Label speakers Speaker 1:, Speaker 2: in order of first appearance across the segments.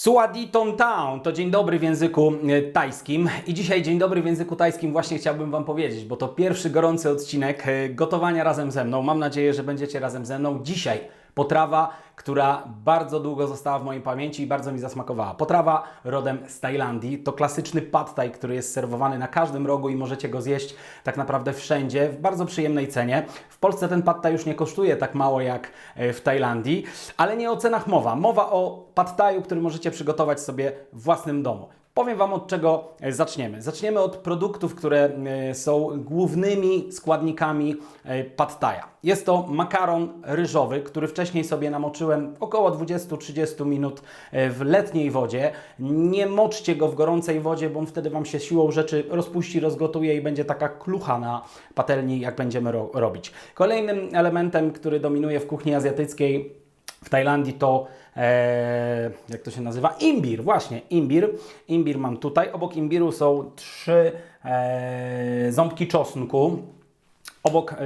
Speaker 1: Suadi Ton Town to dzień dobry w języku e, tajskim i dzisiaj dzień dobry w języku tajskim właśnie chciałbym Wam powiedzieć, bo to pierwszy gorący odcinek e, gotowania razem ze mną. Mam nadzieję, że będziecie razem ze mną. Dzisiaj potrawa, która bardzo długo została w mojej pamięci i bardzo mi zasmakowała. Potrawa rodem z Tajlandii. To klasyczny pad thai, który jest serwowany na każdym rogu i możecie go zjeść tak naprawdę wszędzie w bardzo przyjemnej cenie. W Polsce ten pad thai już nie kosztuje tak mało jak e, w Tajlandii, ale nie o cenach mowa. Mowa o pad thaiu, który możecie przygotować sobie w własnym domu. Powiem Wam od czego e, zaczniemy. Zaczniemy od produktów, które e, są głównymi składnikami e, pad thaia. Jest to makaron ryżowy, który wcześniej sobie namoczyłem około 20-30 minut w letniej wodzie. Nie moczcie go w gorącej wodzie, bo on wtedy Wam się siłą rzeczy rozpuści, rozgotuje i będzie taka klucha na patelni, jak będziemy ro robić. Kolejnym elementem, który dominuje w kuchni azjatyckiej w Tajlandii to, e, jak to się nazywa? Imbir, właśnie, imbir. Imbir mam tutaj. Obok imbiru są trzy e, ząbki czosnku. Obok e,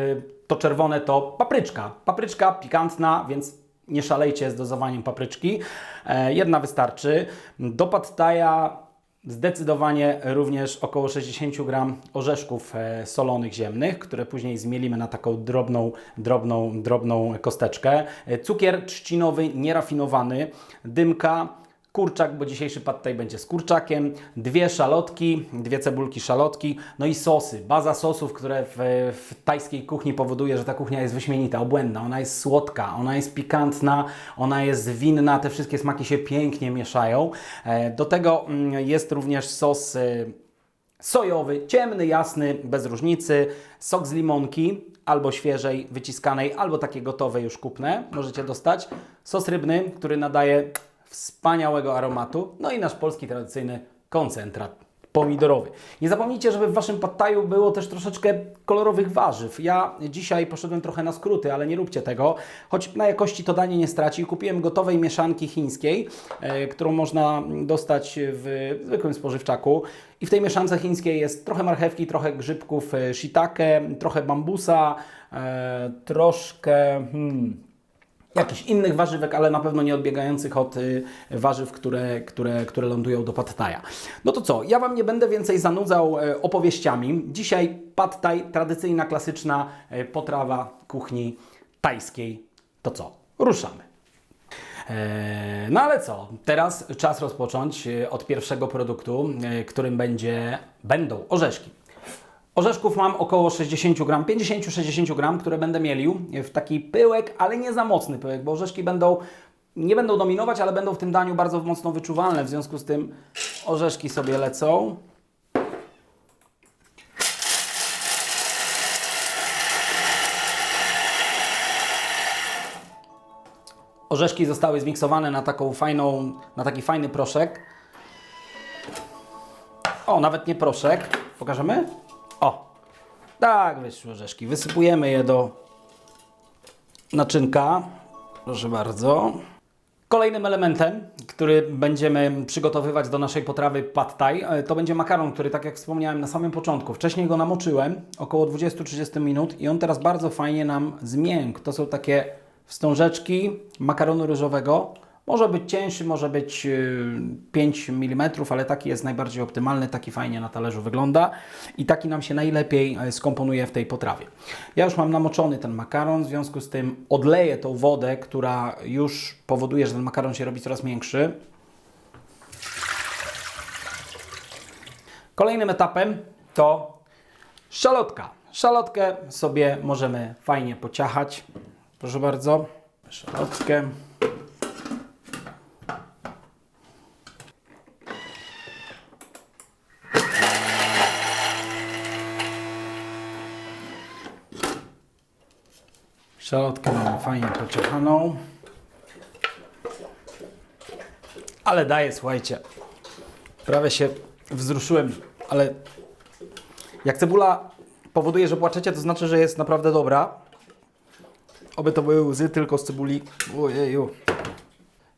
Speaker 1: to czerwone to papryczka. Papryczka pikantna, więc nie szalejcie z dozowaniem papryczki. E, jedna wystarczy. Do pad thaia Zdecydowanie również około 60 gram orzeszków e, solonych ziemnych, które później zmielimy na taką drobną, drobną, drobną kosteczkę. E, Cukier trzcinowy, nierafinowany, dymka, kurczak, bo dzisiejszy pad thai będzie z kurczakiem, dwie szalotki, dwie cebulki szalotki, no i sosy. Baza sosów, które w, w tajskiej kuchni powoduje, że ta kuchnia jest wyśmienita, obłędna. Ona jest słodka, ona jest pikantna, ona jest winna, te wszystkie smaki się pięknie mieszają. E, Do tego mm, jest również sos e, sojowy, ciemny, jasny, bez różnicy, sok z limonki, albo świeżej, wyciskanej, albo takie gotowe już kupne, możecie dostać, sos rybny, który nadaje wspaniałego aromatu, no i nasz polski tradycyjny koncentrat pomidorowy. Nie zapomnijcie, żeby w Waszym pattaju było też troszeczkę kolorowych warzyw. Ja dzisiaj poszedłem trochę na skróty, ale nie róbcie tego, choć na jakości to danie nie straci. Kupiłem gotowej mieszanki chińskiej, e, którą można dostać w zwykłym spożywczaku. I w tej mieszance chińskiej jest trochę marchewki, trochę grzybków e, shiitake, trochę bambusa, e, troszkę... Hmm, jakichś innych warzywek, ale na pewno nie odbiegających od y, warzyw, które, które, które lądują do pad thaia. No to co, ja Wam nie będę więcej zanudzał e, opowieściami. Dzisiaj pad thai, tradycyjna, klasyczna e, potrawa kuchni tajskiej. To co, ruszamy. E, No ale co, teraz czas rozpocząć od pierwszego produktu, którym będzie, będą orzeszki. Orzeszków mam około 60 gram, 50-60 gram, które będę mielił w taki pyłek, ale nie za mocny pyłek, bo orzeszki będą, nie będą dominować, ale będą w tym daniu bardzo mocno wyczuwalne, w związku z tym orzeszki sobie lecą. Orzeszki zostały zmiksowane na taką fajną, na taki fajny proszek. O, nawet nie proszek. Pokażemy? O, tak wyszły orzeszki. Wysypujemy je do naczynka. Proszę bardzo. Kolejnym elementem, który będziemy przygotowywać do naszej potrawy pad thai, e, to będzie makaron, który tak jak wspomniałem na samym początku, wcześniej go namoczyłem około 20-30 minut i on teraz bardzo fajnie nam zmiękł. To są takie wstążeczki makaronu ryżowego. Może być cięższy, może być yy, 5 mm, ale taki jest najbardziej optymalny, taki fajnie na talerzu wygląda i taki nam się najlepiej e, skomponuje w tej potrawie. Ja już mam namoczony ten makaron, w związku z tym odleję tą wodę, która już powoduje, że ten makaron się robi coraz miększy. Kolejnym etapem to szalotka. Szalotkę sobie możemy fajnie pociachać. Proszę bardzo, szalotkę. Szalotkę mamy fajnie pociechaną. Ale daję, słuchajcie. Prawie się wzruszyłem, ale jak cebula powoduje, że płaczecie, to znaczy, że jest naprawdę dobra. Oby to były łzy tylko z cebuli. Ojeju.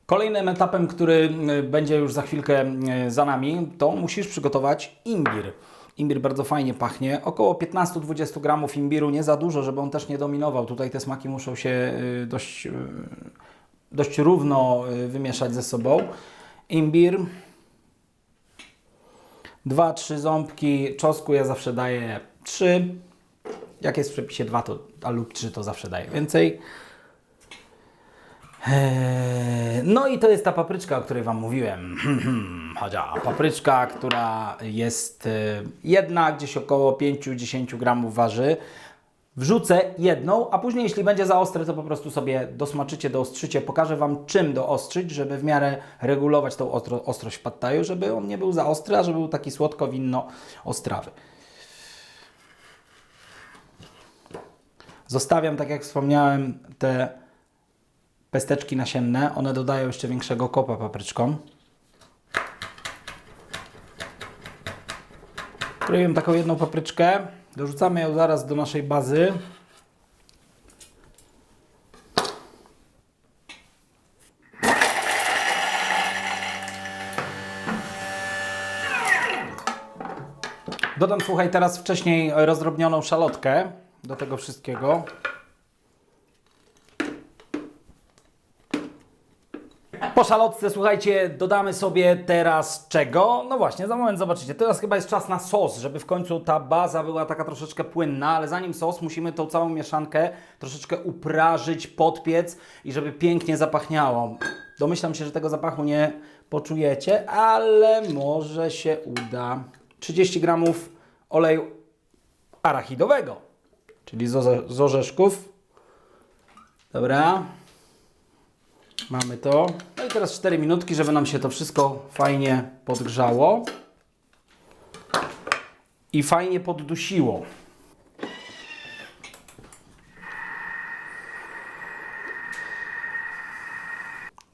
Speaker 1: Kolejnym etapem, który y, będzie już za chwilkę y, za nami, to musisz przygotować imbir. Imbir bardzo fajnie pachnie. Około 15-20 gramów imbiru, nie za dużo, żeby on też nie dominował. Tutaj te smaki muszą się y, dość, y, dość równo y, wymieszać ze sobą. imbir, dwa, trzy ząbki czosnku, ja zawsze daję trzy. Jak jest w przepisie dwa, to, a lub trzy, to zawsze daję więcej. Eee, No i to jest ta papryczka, o której Wam mówiłem. Chodzia papryczka, która jest e, jedna, gdzieś około 5-10 gramów waży. Wrzucę jedną, a później jeśli będzie za ostre, to po prostu sobie dosmaczycie, doostrzycie. Pokażę Wam czym doostrzyć, żeby w miarę regulować tą ostro, ostrość thaiu, żeby on nie był za ostry, a żeby był taki słodko-winno-ostrawy. Zostawiam, tak jak wspomniałem, te pesteczki nasienne. One dodają jeszcze większego kopa papryczkom. Kroję taką jedną papryczkę. Dorzucamy ją zaraz do naszej bazy. Dodam, słuchaj, teraz wcześniej rozdrobnioną szalotkę do tego wszystkiego. Po szalotce, słuchajcie, dodamy sobie teraz czego? No właśnie, za moment zobaczycie. Teraz chyba jest czas na sos, żeby w końcu ta baza była taka troszeczkę płynna, ale zanim sos, musimy tą całą mieszankę troszeczkę uprażyć, podpiec i żeby pięknie zapachniało. Domyślam się, że tego zapachu nie poczujecie, ale może się uda. 30 gramów oleju arachidowego, czyli z, z orzeszków. Dobra. Mamy to. No i teraz 4 minutki, żeby nam się to wszystko fajnie podgrzało i fajnie poddusiło.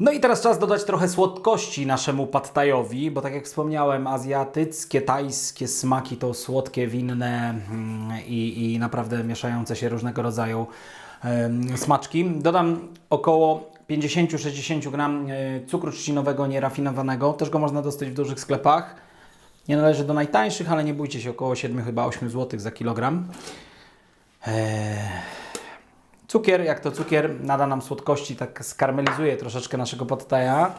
Speaker 1: No i teraz czas dodać trochę słodkości naszemu pad thaiowi, bo tak jak wspomniałem, azjatyckie, tajskie smaki to słodkie, winne mm, i, i naprawdę mieszające się różnego rodzaju smaczki. Dodam około 50-60 gram e, cukru trzcinowego nierafinowanego. Też go można dostać w dużych sklepach. Nie należy do najtańszych, ale nie bójcie się, około 7 chyba 8 zł za kilogram. Eee, Cukier, jak to cukier, nada nam słodkości, tak skarmelizuje troszeczkę naszego podtaja.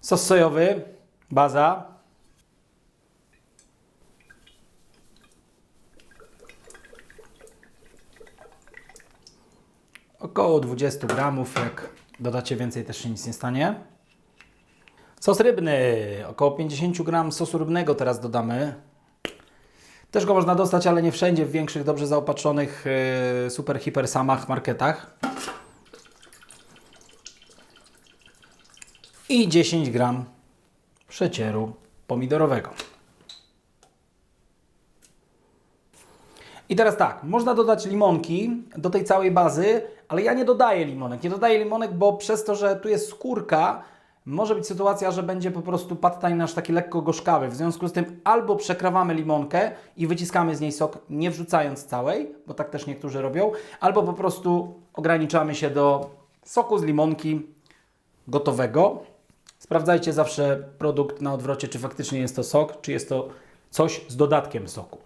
Speaker 1: Sos sojowy, baza. Około 20 gramów, jak dodacie więcej też się nic nie stanie. Sos rybny, około 50 gram sosu rybnego teraz dodamy. Też go można dostać, ale nie wszędzie, w większych, dobrze zaopatrzonych yy, super, hiper samach marketach. I 10 gram przecieru pomidorowego. I teraz tak, można dodać limonki do tej całej bazy, ale ja nie dodaję limonek. Nie dodaję limonek, bo przez to, że tu jest skórka, może być sytuacja, że będzie po prostu pad thai nasz taki lekko gorzkawy. W związku z tym albo przekrawamy limonkę i wyciskamy z niej sok, nie wrzucając całej, bo tak też niektórzy robią, albo po prostu ograniczamy się do soku z limonki gotowego. Sprawdzajcie zawsze produkt na odwrocie, czy faktycznie jest to sok, czy jest to coś z dodatkiem soku.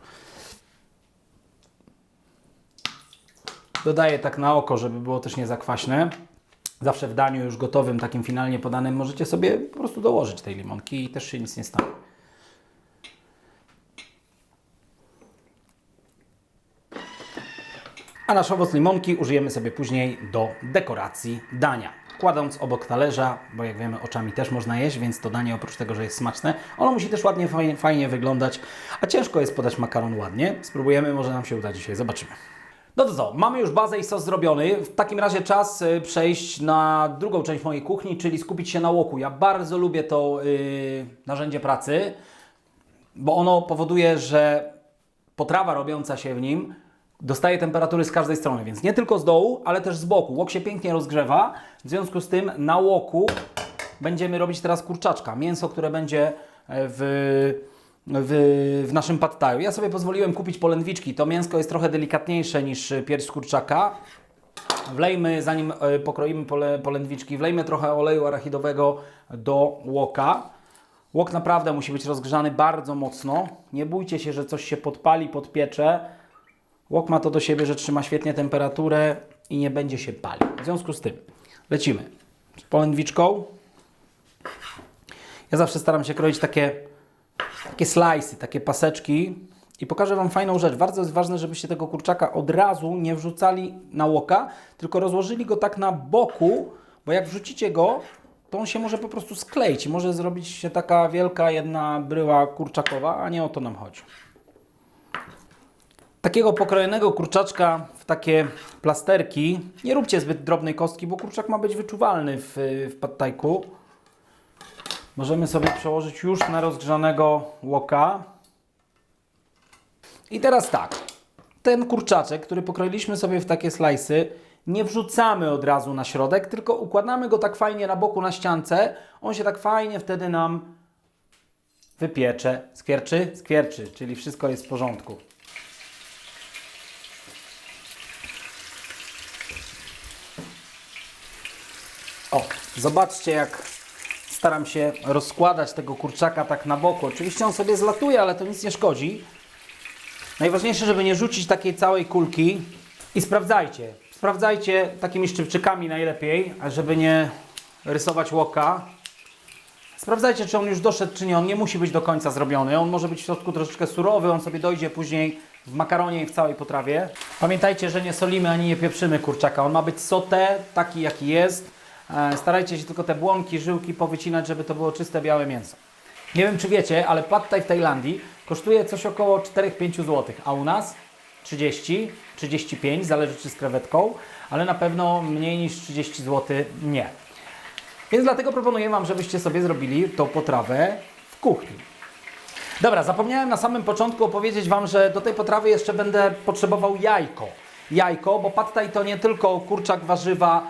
Speaker 1: Dodaję tak na oko, żeby było też nie zakwaśne. Zawsze w daniu już gotowym, takim finalnie podanym, możecie sobie po prostu dołożyć tej limonki i też się nic nie stanie. A nasz owoc limonki użyjemy sobie później do dekoracji dania. Kładąc obok talerza, bo jak wiemy oczami też można jeść, więc to danie oprócz tego, że jest smaczne, ono musi też ładnie, fajnie, fajnie wyglądać, a ciężko jest podać makaron ładnie. Spróbujemy, może nam się uda dzisiaj, zobaczymy. No to co, mamy już bazę i sos zrobiony. W takim razie czas y, przejść na drugą część mojej kuchni, czyli skupić się na łoku. Ja bardzo lubię to yy, narzędzie pracy, bo ono powoduje, że potrawa robiąca się w nim dostaje temperatury z każdej strony, więc nie tylko z dołu, ale też z boku. Łok się pięknie rozgrzewa, w związku z tym na łoku będziemy robić teraz kurczaczka, mięso, które będzie w, w, w naszym pad. Ja sobie pozwoliłem kupić polędwiczki. To mięsko jest trochę delikatniejsze niż pierś kurczaka. Wlejmy, zanim e, pokroimy pole, polędwiczki, wlejmy trochę oleju arachidowego do łoka. Łok naprawdę musi być rozgrzany bardzo mocno. Nie bójcie się, że coś się podpali, podpiecze. Łok ma to do siebie, że trzyma świetnie temperaturę i nie będzie się palił. W związku z tym lecimy. z polędwiczką. Ja zawsze staram się kroić takie, takie slice'y, takie paseczki i pokażę Wam fajną rzecz. Bardzo jest ważne, żebyście tego kurczaka od razu nie wrzucali na łoka, tylko rozłożyli go tak na boku, bo jak wrzucicie go, to on się może po prostu skleić może zrobić się taka wielka jedna bryła kurczakowa, a nie o to nam chodzi. Takiego pokrojonego kurczaczka w takie plasterki nie róbcie zbyt drobnej kostki, bo kurczak ma być wyczuwalny w, w. Możemy sobie przełożyć już na rozgrzanego łoka. I teraz tak, ten kurczaczek, który pokroiliśmy sobie w takie slajsy, nie wrzucamy od razu na środek, tylko układamy go tak fajnie na boku na ściance. On się tak fajnie wtedy nam wypiecze. Skwierczy? Skwierczy, czyli wszystko jest w porządku. O, zobaczcie jak staram się rozkładać tego kurczaka tak na boku. Oczywiście on sobie zlatuje, ale to nic nie szkodzi. Najważniejsze, żeby nie rzucić takiej całej kulki i sprawdzajcie. Sprawdzajcie takimi szczypczykami najlepiej, żeby nie rysować łoka. Sprawdzajcie, czy on już doszedł, czy nie. On nie musi być do końca zrobiony. On może być w środku troszeczkę surowy, on sobie dojdzie później w makaronie i w całej potrawie. Pamiętajcie, że nie solimy ani nie pieprzymy kurczaka. On ma być sote, taki jaki jest. E, Starajcie się tylko te błonki, żyłki powycinać, żeby to było czyste, białe mięso. Nie wiem, czy wiecie, ale pad thai w Tajlandii kosztuje coś około 4-5 zł, a u nas 30, 35, zależy czy z krewetką, ale na pewno mniej niż 30 zł nie. Więc dlatego proponuję Wam, żebyście sobie zrobili tą potrawę w kuchni. Dobra, zapomniałem na samym początku opowiedzieć Wam, że do tej potrawy jeszcze będę potrzebował jajko. Jajko, bo pad thai to nie tylko kurczak, warzywa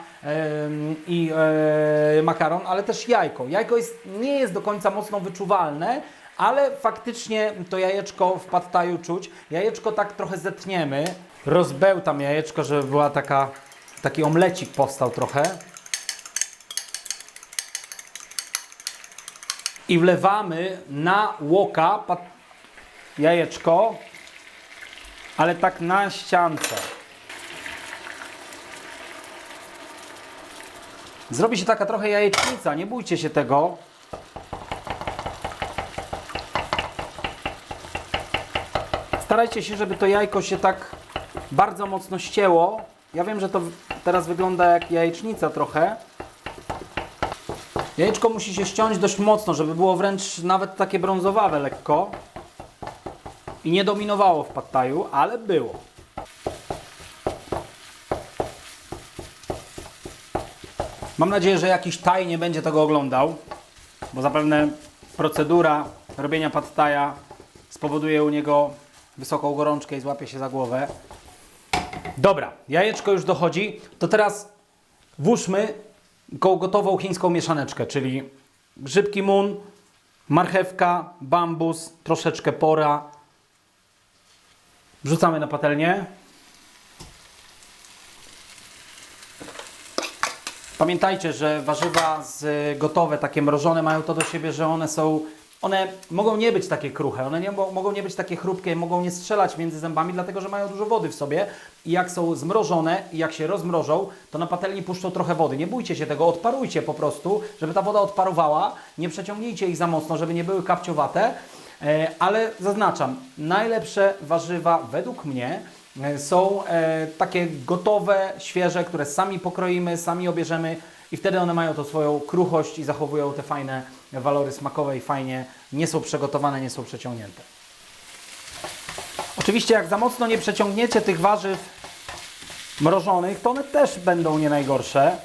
Speaker 1: i e, makaron, ale też jajko. Jajko jest, nie jest do końca mocno wyczuwalne, ale faktycznie to jajeczko w pad czuć. Jajeczko tak trochę zetniemy. Rozbełtam jajeczko, żeby była taka, taki omlecik powstał trochę. i wlewamy na łoka jajeczko, ale tak na ściance. Zrobi się taka trochę jajecznica, nie bójcie się tego. Starajcie się, żeby to jajko się tak bardzo mocno ścięło. Ja wiem, że to teraz wygląda jak jajecznica trochę, Jajeczko musi się ściąć dość mocno, żeby było wręcz nawet takie brązowawe lekko. I nie dominowało w pattaju, ale było. Mam nadzieję, że jakiś taj nie będzie tego oglądał, bo zapewne procedura robienia pattaja spowoduje u niego wysoką gorączkę i złapie się za głowę. Dobra, jajeczko już dochodzi, to teraz włóżmy go gotową chińską mieszaneczkę, czyli grzybki mun, marchewka, bambus, troszeczkę pora. Wrzucamy na patelnię. Pamiętajcie, że warzywa z gotowe, takie mrożone, mają to do siebie, że one są. One mogą nie być takie kruche, one nie, mo- mogą nie być takie chrupkie, mogą nie strzelać między zębami, dlatego że mają dużo wody w sobie. I jak są zmrożone i jak się rozmrożą, to na patelni puszczą trochę wody. Nie bójcie się tego, odparujcie po prostu, żeby ta woda odparowała. Nie przeciągnijcie ich za mocno, żeby nie były kapciowate. E, Ale zaznaczam, najlepsze warzywa według mnie e, są e, takie gotowe, świeże, które sami pokroimy, sami obierzemy i wtedy one mają to swoją kruchość i zachowują te fajne walory smakowe i fajnie nie są przegotowane, nie są przeciągnięte. Oczywiście jak za mocno nie przeciągniecie tych warzyw mrożonych, to one też będą nie najgorsze.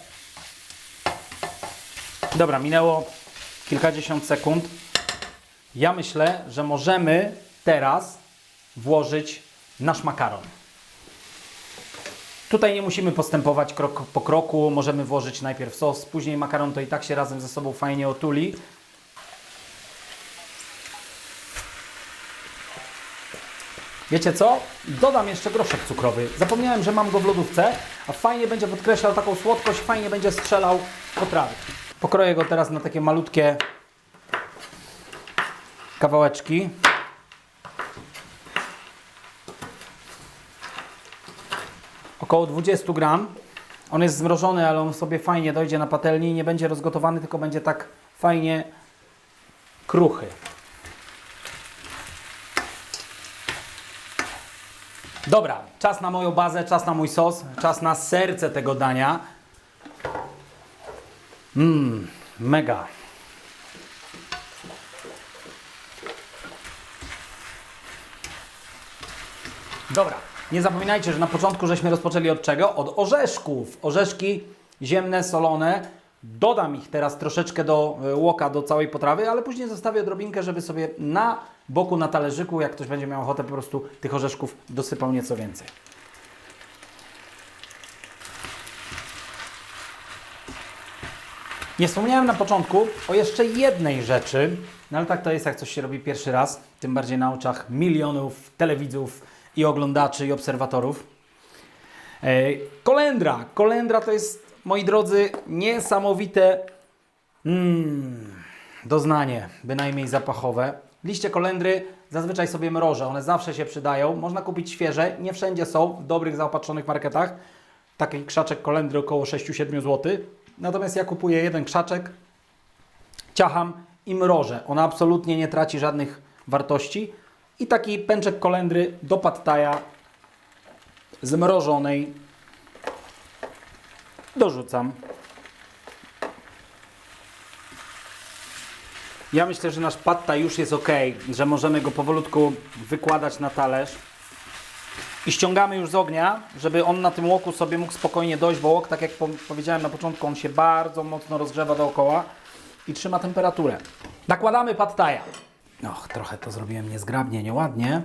Speaker 1: Dobra, minęło kilkadziesiąt sekund. Ja myślę, że możemy teraz włożyć nasz makaron. Tutaj nie musimy postępować krok po kroku. Możemy włożyć najpierw sos, później makaron, to i tak się razem ze sobą fajnie otuli. Wiecie co? Dodam jeszcze groszek cukrowy. Zapomniałem, że mam go w lodówce, a fajnie będzie podkreślał taką słodkość, fajnie będzie strzelał potrawy. Pokroję go teraz na takie malutkie kawałeczki. Około 20 gram. On jest zmrożony, ale on sobie fajnie dojdzie na patelni, nie będzie rozgotowany, tylko będzie tak fajnie kruchy. Dobra, czas na moją bazę, czas na mój sos, czas na serce tego dania. Mmm, mega. Dobra, nie zapominajcie, że na początku żeśmy rozpoczęli od czego? Od orzeszków. Orzeszki ziemne, solone. Dodam ich teraz troszeczkę do e, łoka, do całej potrawy, ale później zostawię odrobinkę, żeby sobie na boku, na talerzyku, jak ktoś będzie miał ochotę, po prostu tych orzeszków dosypał nieco więcej. Nie wspomniałem na początku o jeszcze jednej rzeczy, no ale tak to jest, jak coś się robi pierwszy raz, tym bardziej na oczach milionów telewidzów i oglądaczy i obserwatorów. E, kolendra. Kolendra to jest, moi drodzy, niesamowite mm, doznanie, bynajmniej zapachowe. Liście kolendry zazwyczaj sobie mrożę, one zawsze się przydają. Można kupić świeże, nie wszędzie są, w dobrych, zaopatrzonych marketach. Taki krzaczek kolendry około 6-7 zł. Natomiast ja kupuję jeden krzaczek, ciacham i mrożę. Ona absolutnie nie traci żadnych wartości. I taki pęczek kolendry do pattaja zmrożonej dorzucam. Ja myślę, że nasz patta już jest ok, że możemy go powolutku wykładać na talerz. I ściągamy już z ognia, żeby on na tym łoku sobie mógł spokojnie dojść, bo łok, tak jak po- powiedziałem na początku, on się bardzo mocno rozgrzewa dookoła i trzyma temperaturę. Nakładamy pattaja. Och, trochę to zrobiłem niezgrabnie, nieładnie.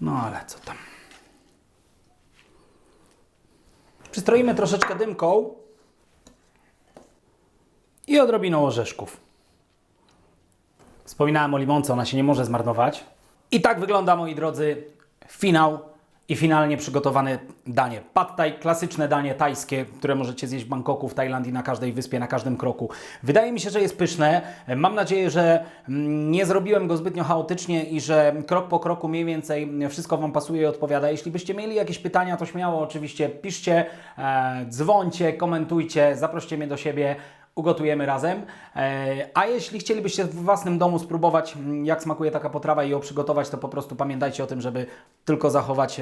Speaker 1: No ale co tam. Przystroimy troszeczkę dymką i odrobiną orzeszków. Wspominałem o limonce, ona się nie może zmarnować. I tak wygląda, moi drodzy, finał i finalnie przygotowane danie. Pad thai, klasyczne danie tajskie, które możecie zjeść w Bangkoku, w Tajlandii, na każdej wyspie, na każdym kroku. Wydaje mi się, że jest pyszne. Mam nadzieję, że mm, nie zrobiłem go zbytnio chaotycznie i że krok po kroku mniej więcej wszystko Wam pasuje i odpowiada. Jeśli byście mieli jakieś pytania, to śmiało oczywiście piszcie, e, dzwońcie, komentujcie, zaproście mnie do siebie ugotujemy razem. E, A jeśli chcielibyście w własnym domu spróbować, mm, jak smakuje taka potrawa i ją przygotować, to po prostu pamiętajcie o tym, żeby tylko zachować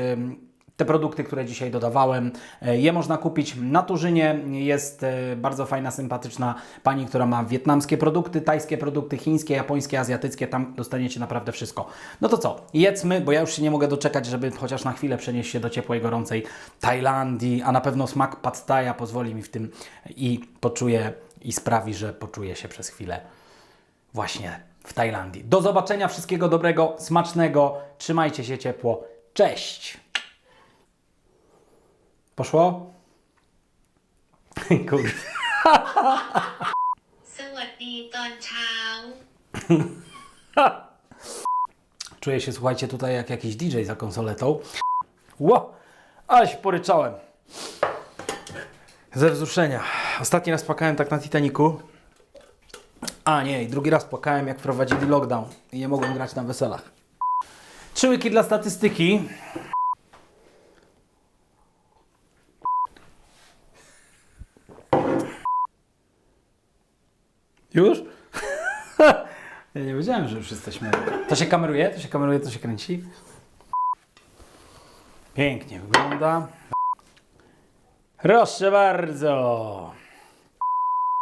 Speaker 1: te produkty, które dzisiaj dodawałem. E, Je można kupić na Turzynie. Jest e, bardzo fajna, sympatyczna pani, która ma wietnamskie produkty, tajskie produkty, chińskie, japońskie, azjatyckie. Tam dostaniecie naprawdę wszystko. No to co? Jedzmy, bo ja już się nie mogę doczekać, żeby chociaż na chwilę przenieść się do ciepłej, gorącej Tajlandii, a na pewno smak pad thaia pozwoli mi w tym i poczuję i sprawi, że poczuję się przez chwilę właśnie w Tajlandii. Do zobaczenia, wszystkiego dobrego, smacznego, trzymajcie się ciepło, cześć! Poszło? Kurde.
Speaker 2: สวัสดีตอนเช้า
Speaker 1: Czuję się, słuchajcie, tutaj jak jakiś DJ za konsoletą. Ło! Ale się poryczałem. Ze wzruszenia. Ostatni raz płakałem tak na Titaniku. A nie, i drugi raz płakałem jak wprowadzili lockdown i nie mogłem grać na weselach. Trzy łyki dla statystyki. Już? Ja nie wiedziałem, że już jesteśmy. To się kameruje? To się kameruje, to się kręci? Pięknie wygląda. Proszę bardzo.